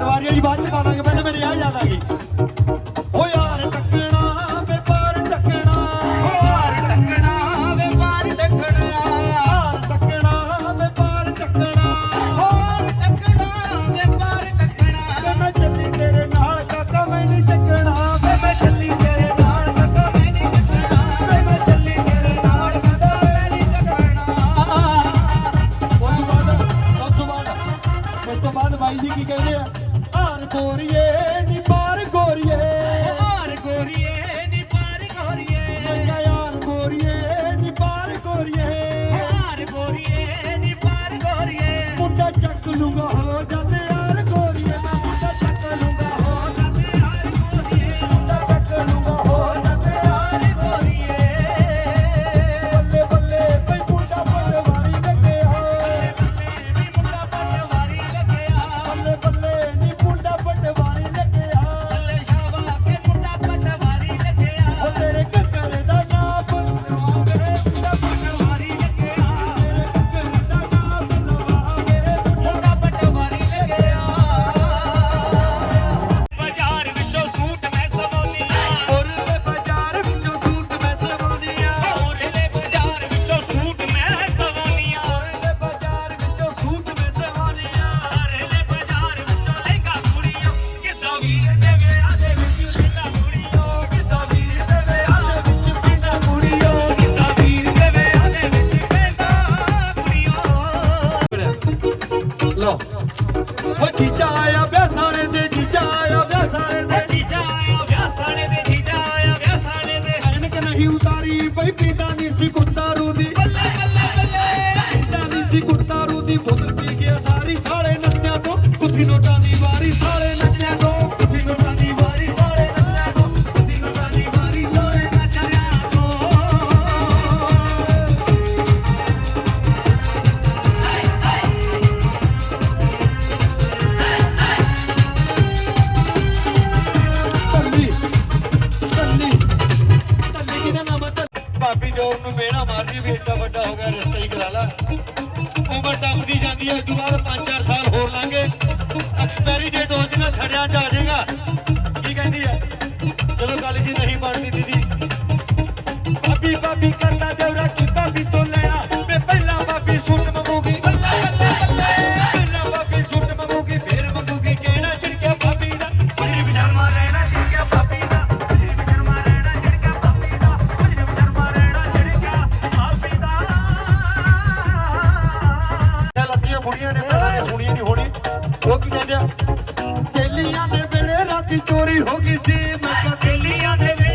ਪਟਵਾਰੀ ਵਾਲੀ ਬਾਅਦ ਚ ਖਾਵਾਂਗੇ ਪਹਿਲਾਂ ਮੇਰੇ ਆ ਜਾ ਦਾਂਗੇ लोग ਜੀਜਾ ਆਇਆ ਵਿਆਹ ਸਾਲੇ ਦੇ ਜੀਜਾ ਆਇਆ ਵਿਆਹ ਸਾਲੇ ਦੇ। ਜੀਜਾ ਆਇਆ ਵਿਆਹ ਸਾਲੇ ਦੇ ਜੀਜਾ ਆਇਆ ਵਿਆਹ ਸਾਲੇ ਦੇ। ਐਨਕ ਨਹੀਂ ਉਤਾਰੀ ਬਈ ਪੀਂਦਾ ਨਹੀਂ ਸੀ ਕੁੱਟ ਉਮਰ ਟੱਪਦੀ ਜਾਂਦੀ ਹੈ। ਉਸ ਤੋਂ ਬਾਅਦ ਪੰਜ ਦੀ ਚੋਰੀ ਹੋ ਗਈ ਸੀ। ਮੈਂ ਕਿਹਾ ਦਿੱਲੀਆਂ ਦੇ